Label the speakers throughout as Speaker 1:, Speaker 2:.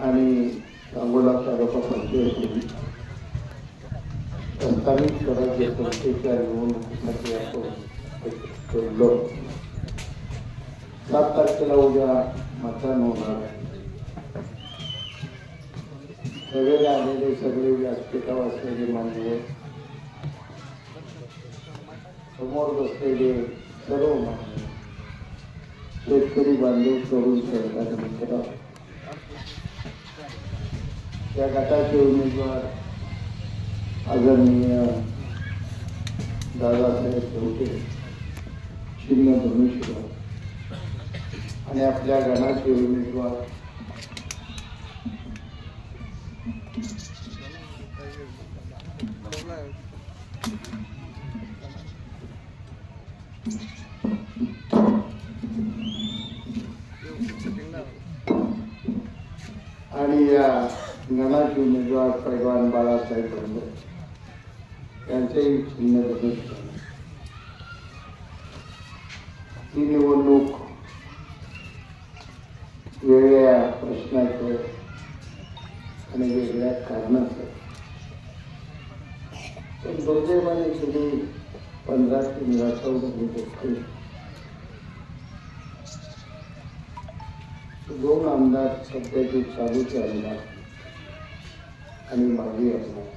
Speaker 1: आणि सांगोला तालुका पंचायत स्थानिक स्वराज्य संस्थेच्या निवडणुकीसाठी आपण सात तारखेला उद्या मतदान होणार सगळे आलेले सगळे व्यासपीठावर असलेले मान्यवर समोर बसलेले सर्व मान्यवर शेतकरी बांधव तरुण सहकारी मित्र. त्या गटाचे उमेदवार आदरणीय दादासाहेब चौटे चिन्ह धनुष्य आणि आपल्या गणाचे उमेदवार आणि या गणाचे उमेदवार पैलवान बाळासाहेब बंडे यांचेही चिन्ह बदल ही निवडणूक वेगळ्या प्रश्नाचं आणि वेगळ्या कारणाचं. पण दुर्दैवाने तुम्ही पंधरा पंधरा चौदा गोष्टी दोन आमदार सध्याचे चालूचे आमदार. आणि मागणी असणार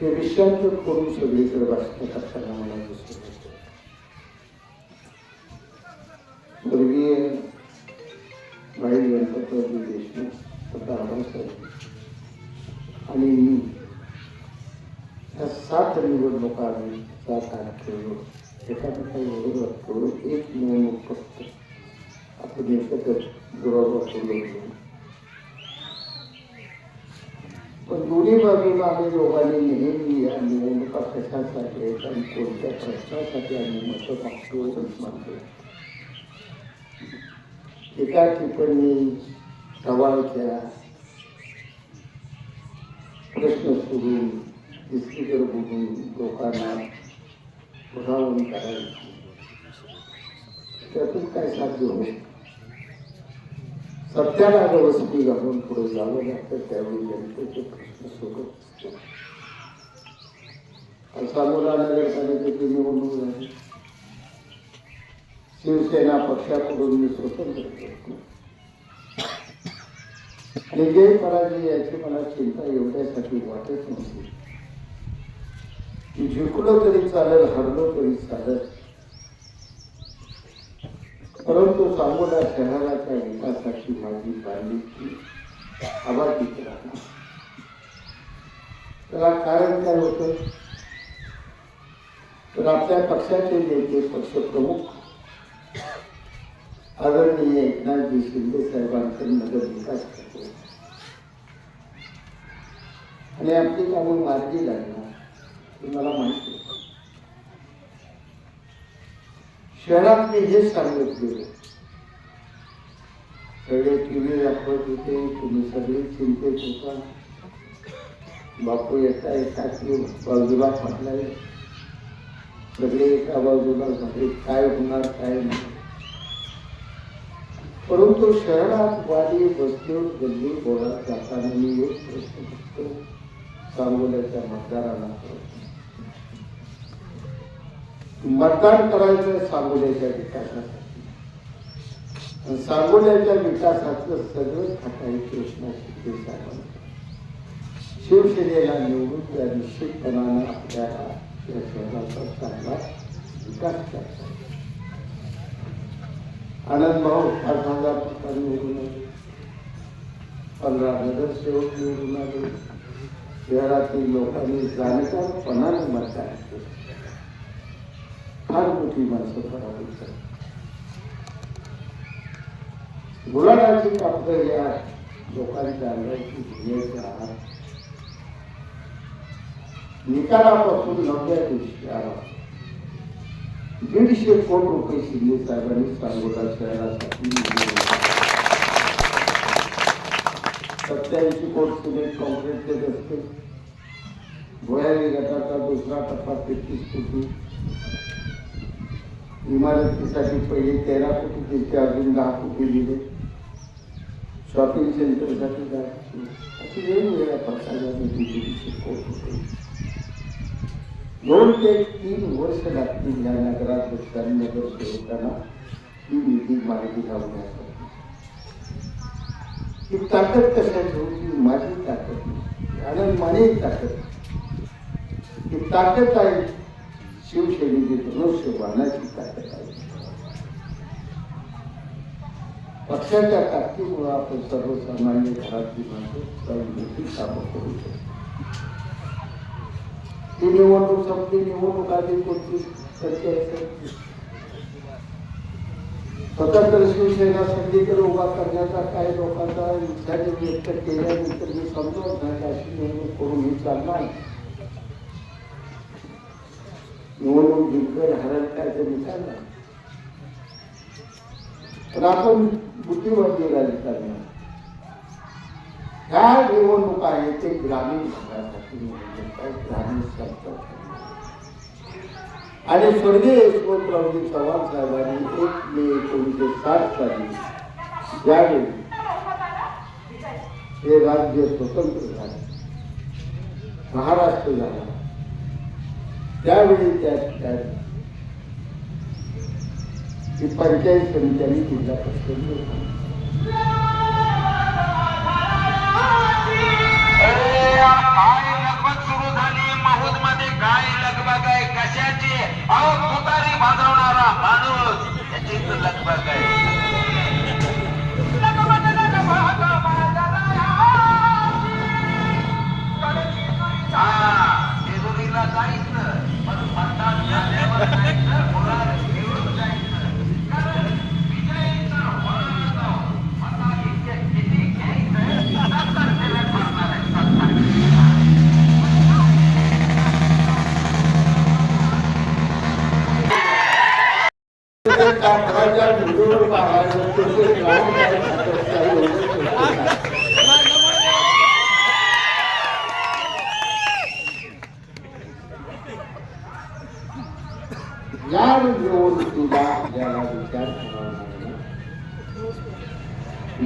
Speaker 1: हे विषयांचं करून सगळीकडे वाचत असताना मला दिसत येतं स्वर्गीय भाई गणपतरावजी देशमुख तथा आबासाहेब आणि मी ह्या सात निवडणुका आम्ही सात आठ खेळलो एकामेका एवढं वाटतो एक निवडणूक फक्त आपण एकत्र दुरावा सोडलो पण दोन्ही बाजूला आम्ही लोकांनी नेहमी या निवडणुका कशासाठी आहेत आणि कोणत्या प्रश्नासाठी आम्ही मतं मागतो मागतो. एका ठिकाणी सवाल केला प्रश्न सोडून दुसरीकडे बघून लोकांना उदाहरण करायचं. त्यातून काय साध्य होईल? सत्याला व्यवस्थित घालून पुढे जावं लागतं त्यावेळी जनतेचे प्रश्न सोडत सांगोला नगरपालिकेची निवडणूक झाली. शिवसेना पक्षाकडून मी स्वतंत्र करतो आणि जे पराजय याची मला चिंता एवढ्यासाठी वाटत नव्हती. की जिंकलो तरी चालेल हरलो तरी चालेल. परंतु सांगोला शहराच्या विकासाची माझी बांधीची आवाजीत राहणार त्याला कारण काय होतं? तर आपल्या पक्षाचे नेते पक्षप्रमुख आदरणीय एकनाथजी शिंदे साहेबांचे नगर विकास करतो. आणि आपली कामं मार्गी लागणार हे मला माहिती शहरात मी हेच सांगत सगळे टी व्ही दाखवत होते तुम्ही सगळे चिंतेत होता. बापू येता येता की बाजूला पडलाय. सगळे एका बाजूला झाले काय होणार काय नाही. परंतु शहरात वाडी वस्तीवर गल्ली बोळात जाताना मी एक प्रश्न फक्त सांगोल्याच्या मतदाराला करतो. मतदान करायचं सांगोल्याच्या विकासासाठी. सांगोल्याच्या विकासाचं सगळं थाटायची योजना शिंदे शिवसेनेला निवडून त्या निश्चितपणानं आपल्याला या शहराचा चांगला विकास करता आनंद भाऊ पाच हजार निवडून आले. पंधरा नगरसेवक निवडून आले. शहरातील लोकांनी जाणकारपणाने मतदान केलं. फार मोठी माणसं पराभूत झाली गुलाबाची या लोकांच्या अंगाची घेण्याच्या आहार निकालापासून नवव्या दिवशी आला दीडशे कोटी रुपये शिंदे साहेबांनी सांगोला शहरासाठी सत्याऐंशी कोट सिमेंट कॉन्क्रीटचे रस्ते. भुयारी गटाचा दुसरा टप्पा तेहतीस कोटी. इमारतीसाठी पहिले तेरा कोटी त्याचे अजून दहा कोटी दिले. शॉपिंग सेंटरसाठी दहा कोटी. अशी वेगवेगळ्या प्रकाराने बीजेपीची पोट दोन ते तीन वर्ष लागतील या नगराध्यक्षांनी नगर सेवकांना ही निधी माहिती लावण्यासाठी ही ताकद कशा ठेवली माझी ताकद नाही. आणि माझी ताकद ही ताकद आहे. शिवसेनेची धनुष्यबाणाची ताकद आहे. पक्षाच्या ताकदीमुळे आपण सर्वसामान्य घरातली माणसं काही कामं करू शकतो. ती निवडणूक संपली निवडणूक आधी कोणती सत्य असेल? स्वतंत्र शिवसेना संधीकडे उभा करण्याचा काही लोकांचा इच्छा व्यक्त केल्यानंतर मी समजवत नाही अशी निवडणूक करून ही चालणार निवडणूक जिंकल हरण काय ते निकाल नाही. पण आपण बुद्धिमत्ते राजकारणात ह्या निवडणुका आहेत ते ग्रामीण भागासाठी निवडणूक आहे, ग्रामीण सरकार आणि स्वर्गीय यशवंतरावजी चव्हाण साहेबांनी एक मे एकोणीसशे साठ साली ज्यावेळी हे राज्य स्वतंत्र झाले. महाराष्ट्र झाला. त्यावेळी त्या ठिकाणी ही पंचायत समित्यांनी जिल्हा परिषद
Speaker 2: झाली मध्ये काय आहे कशाची? अहो भाजवणारा माणूस याचीच लगबग आहे.
Speaker 1: या निवडणुकीला आपल्याला विचार करावा लागेल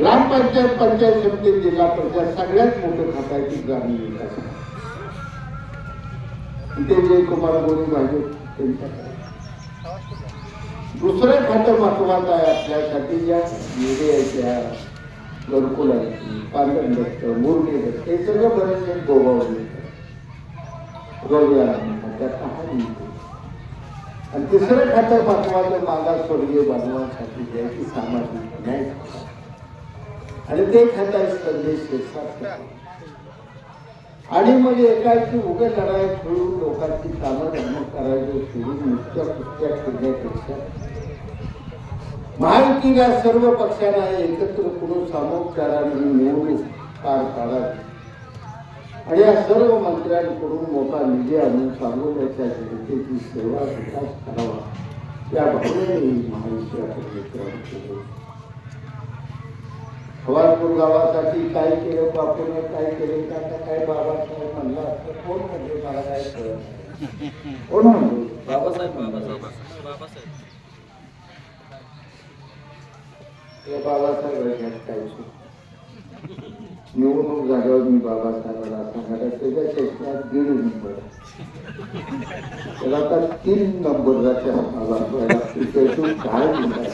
Speaker 1: ग्रामपंचायत पंचायत समिती जिल्हा पंचायत सगळ्यात मोठं खातं आहे की ग्रामीण विकास. ते जयकुमार गोरे भाजप त्यांच्याकडे. दुसरं खातं महत्वाचं आहे आपल्यासाठी ज्या एरियाच्या घरकुल पांढर पांढरण दत्त मुरली दत्त हे सगळं बरेचसे गोबावले रोजगार त्याचा हा आणि तिसरं खातं महत्वाचं मागासवर्गीय बांधवांसाठी जे आहे सामाजिक न्याय आणि ते खातं संदेश आणि मग एकाची उभे लढाई खेळून लोकांची कामं धर्म करायचं सोडून नुसत्या कुस्त्या खेळण्यापेक्षा महायुतीला सर्व पक्षांना एकत्र करून सामोपचाराने निवडणूक पार पाडावी आणि या सर्व मंत्र्यांकडून मोठा निधी आणून सांगोल्याच्या जनतेची सेवा विकास करावा. या भावनेने महायुती आपण मित्रांनो केली. खवारपूर गावासाठी काय केलं बापून काय केलं? का काय बाबासाहेब म्हणला असतं? कोण म्हणजे मला काय कळत नाही. कोण म्हणजे
Speaker 3: बाबासाहेब बाबासाहेब.
Speaker 1: बाबासाहेब. ह्याच्यात काय चूक? निवडणूक झाल्यावर मी बाबासाहेबाला सांगायला त्याच्या शेतात दीड नंबर त्याला आता तीन नंबर मला त्यातून काय म्हणतात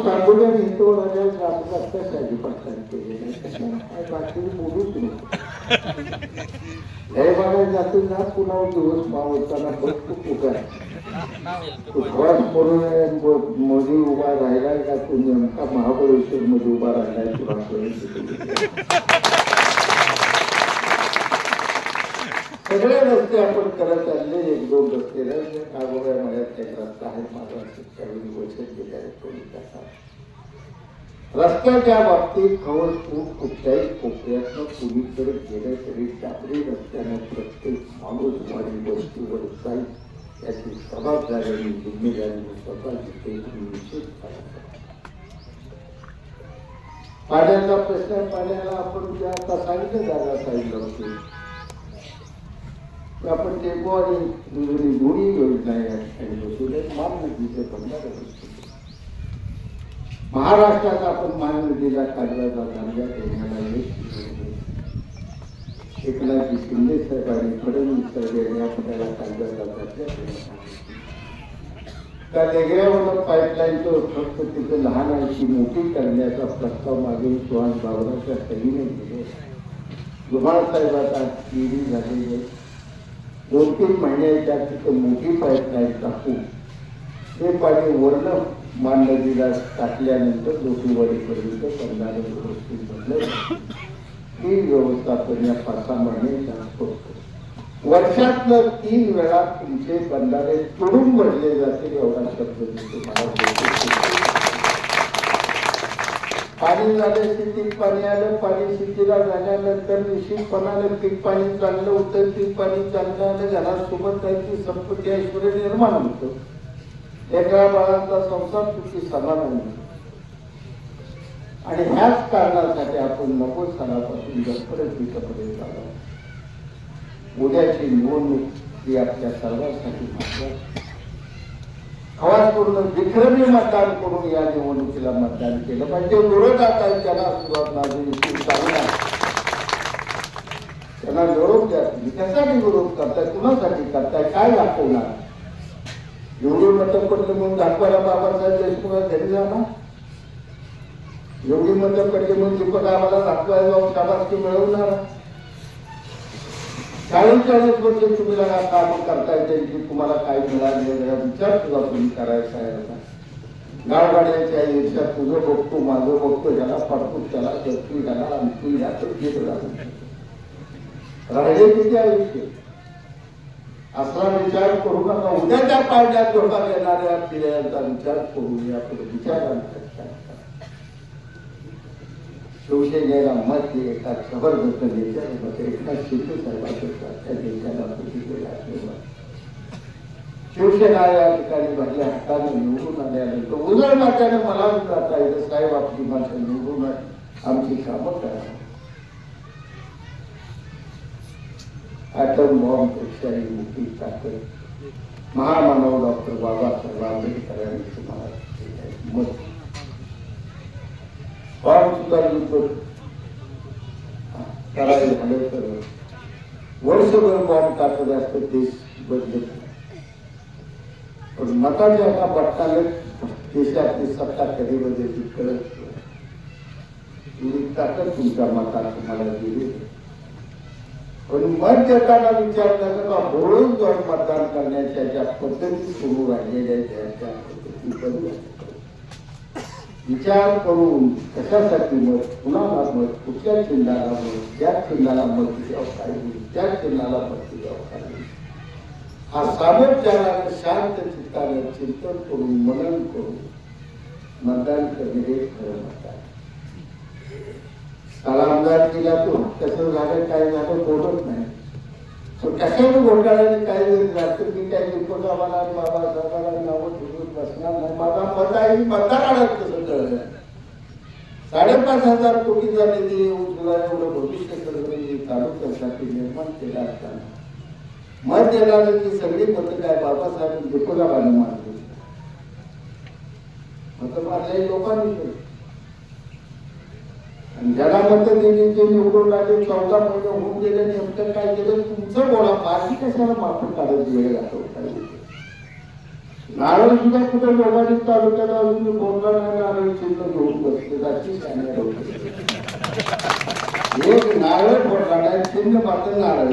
Speaker 1: सांगोल्या हिंदू राजा कशासाठी पक्षाने नाही. काय बाकी बोलूच हे बघायला जातो ना पुन्हा दिवस मावताना बघतो उभा उपवास करून मोदी उभा राहिलाय का? तू नेमका महाबळेश्वर मध्ये उभा राहिलाय तुला सगळे रस्ते आपण करत चालले एक दोन रस्ते राहिले कागोब्या मळ्यात एक रस्ता आहे माझा त्यावेळी वचन दिले आहेत तो रस्त्याच्या बाबतीत खवस खूप कुठल्याही कोपऱ्यातनं कुणीकडे गेलं तरी टाकळी रस्त्यानं प्रत्येक माणूस माझी वस्तीवर जाईल. त्याची जबाबदारी आणि जिम्मेदारी स्वतःची ते निश्चित पाण्याचा प्रश्न पाण्याला आपण जे आता सांगितलं जागा साईडला होती आपण टेम्पो आणि दुसरी योजना या ठिकाणी बसवल्या मान्य तिथे बंधारे महाराष्ट्रात आपण महानदीला नदीला काढला जाताना देण्याला यश एकनाथजी शिंदे साहेब आणि फडणवीस साहेब यांनी आपल्याला काढल्या जातात त्या लेगऱ्यावर पाईपलाईनचं फक्त तिथं लहान अशी मोठी करण्याचा प्रस्ताव मागे सुहास बाबराच्या सहीने दिले धुमाळ साहेब आता ईडी झालेली आहे दोन तीन महिन्याच्या तिथं मोठी पाईपलाईन टाकून ते पाणी वर्ण मान नदीला टाकल्यानंतर जोशीवाडीपर्यंत करणारे व्यवस्थित बनलं ही व्यवस्थापन या पाच सहा महिन्यात होतं तीन वेळा तुमचे बंधारे तोडून भरले जातील एवढा शब्द तुम्हाला पाणी झालं शेतीत पाणी आलं पाणी शेतीला झाल्यानंतर निश्चितपणाने पीक पाणी चांगलं होतं पीक पाणी चांगलं आलं घरासोबत त्यांची संपत्ती ऐश्वर निर्माण होतं. एका बाळांचा संसार सुखी समाधान होतो. आणि ह्याच कारणासाठी आपण नको स्थानापासून जसपर्यंत तिथपर्यंत आलो उद्याची निवडणूक ही आपल्या सर्वांसाठी महत्वाची आवाजपूर्ण विक्रमी मतदान करून या निवडणुकीला मतदान केलं पाहिजे. विरोधात आहे त्यांना सुरुवात माझी चालणार त्यांना विरोध द्या तुम्ही. विरोध करताय? कुणासाठी करताय? काय दाखवणार? एवढी मतं पडलं म्हणून दाखवायला बाबासाहेब देशमुख घरी जाणार? एवढी मतं पडली म्हणून दीपक आम्हाला दाखवायला जाऊन शाबासकी मिळवणार. कारण चाळीस वर्ष तुम्ही लगा काम करताय त्यांची तुम्हाला काय मिळाले जरा विचार तुला तुम्ही करायचा आहे गावगाड्याच्या ईर्ष्या तुझं बघतो माझं बघतो ज्याला पडतो त्याला करतो त्याला आणतो याचं घेत राहतो राहिले किती आयुष्य? असा विचार करू नका. उद्याच्या पाडण्यात जोडा येणाऱ्या पिढ्यांचा विचार करू या विचार करा. शिवसेनेला मत हे एका जबरदस्त नेत्याने मत एकनाथ शिंदे साहेबांचं त्या देशाला प्रतिक्रिया आशीर्वाद शिवसेना या ठिकाणी माझ्या हाताने निवडून आल्यानंतर उजळ मात्याने मला जाता येतं साहेब आपली मात्र निवडून आमची कामं करा. ॲटम बॉम्बपेक्षाही मोठी ताकद. महामानव डॉक्टर बाबासाहेब आंबेडकरांनी तुम्हाला दिलेलं आहे. मत. बॉम्ब सुद्धा युद्ध करायला झालं तर वर्षभर बॉम्ब टाकत देश बदलत पण मताच्या एका बट्टाने देशातली सत्ता कधीमध्ये बदलती कळत नाही. एवढी ताकद तुमच्या मतात तुम्हाला दिली. पण मत देताना विचार करता जाऊन मतदान करण्याच्या ज्या पद्धती समोर राहिलेल्या त्या पद्धती विचार करून कशासाठी मत कुणाला मत कुठल्या चिन्हाला मत ज्या चिन्हाला मत द्यावं पाहिजे त्या चिन्हाला मत द्यावं पाहिजे हा सामोपचारानं शांत चित्ताने चिंतन करून मनन करून मतदान करणे हे खरं मतदान काल आमदार केला तो कसं झालं काय झालं बोलत नाही. पण कशाने घोटाळ्याने काय रात्री की काय दीपक बाबा बाबासाहेबाला नावं ठेवून बसणार नाही. माझा मत आहे मी मतदाराला कसं कळलं साडेपाच हजार कोटीचा निधी ते तुला एवढं भविष्य कर्ज तालुक्यासाठी निर्माण केला असताना. मत देणारी की सगळी मतं काय बाबासाहेब दीपकाबाने मारली मतं मारले लोकांनी जगामध्ये आणि ज्याला दिली ते निवडून लागले चौदा महिने होऊन गेले नेमकं काय केलं? तुमचं बोला माझी कशाला माफी काढत वेळ घालवता नारळ सुद्धा कुठे लोकांनी तालुक्याला अजून बोलला नाही नारळ चिन्ह घेऊन बसले जाती शाण्या लोक. एक नारळ फोडला नाही चिन्ह मात्र नारळ.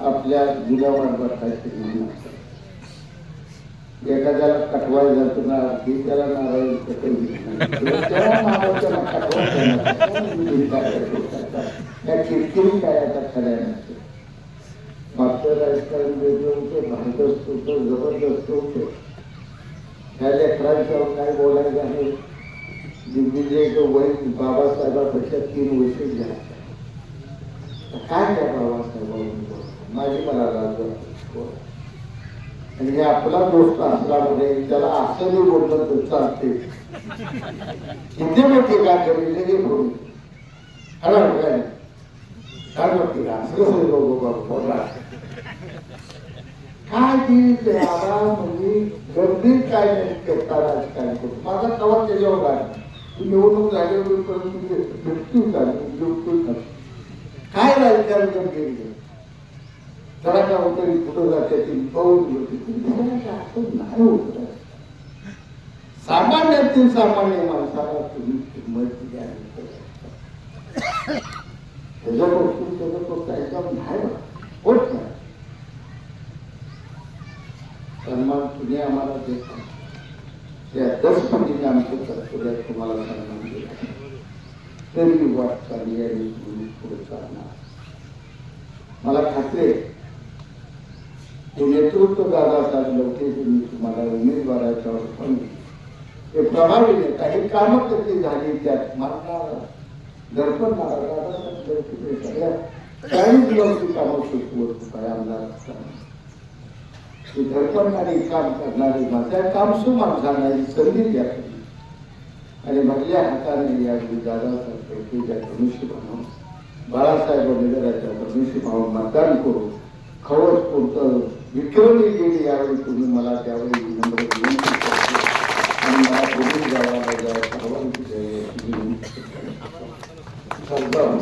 Speaker 1: आपल्या जिल्ह्यावर काहीतरी एखाद्याला कटवाय जातो ना ती त्याला नारायण त्या किरकिरी काय आता खऱ्या नसते. मागचं राजकारण वेगळं होतं भारदस्त होतं जबरदस्त होतं. त्या लेकरांच्यावर काय बोलायचं आहे? दिग्विजय वय बाबासाहेबापेक्षा तीन वर्ष घ्या काय त्या बाबासाहेबांनी माझी मला राज वाटते. आणि हे आपला दोस्त असल्यामुळे त्याला असं मी बोललं तर चालते किती मोठी का करी लगे बोलू हॅलो काय? काय म्हणते? का असं कसं लोक बोला. काय ती त्याला म्हणजे गर्दी काय नाही करता राजकारण करू माझा तवा त्याच्यावर आहे तू निवडणूक झाल्यावर परत तुझे मृत्यू झाली काय राजकारण करते? जरा का तरी कुठं जाते ती पाऊस होती असं नाही होत. सामान्यातील सामान्य माणसाला तुम्ही किंमत द्यावी. त्याच्यापासून त्याचा तो कायदा नाही. होत नाही सन्मान तुम्ही आम्हाला देता. त्या दस पटीने आमच्या कर्तव्यात तुम्हाला सन्मान दिला तरी वाट चालली आणि तुम्ही पुढे चालणार मला खात्री आहे ते नेतृत्व दादा साधलं ते तुम्हाला उमेदवाराच्या पण ते प्रभावीने काही कामं कधी झाली त्यात मारणार दर्पण मारणार सगळ्या चाळीस दिवसची कामं सुचवत काय आमदार असताना धडपडणारी काम करणारी माझ्या काम सुमाणसांना ही संधी द्या आणि भरल्या हाताने या दादासारख्या धनुष्य म्हणून बाळासाहेब निगराच्या धनुष्य भाऊ मतदान करून खवच पुरतं विक्रमी गेली यावेळी तुम्ही मला त्यावेळी विनम्र विनंती करतो आणि मला पुढील गावाला जायचं आव्हान केलं. याची विनंती करतो. सर्व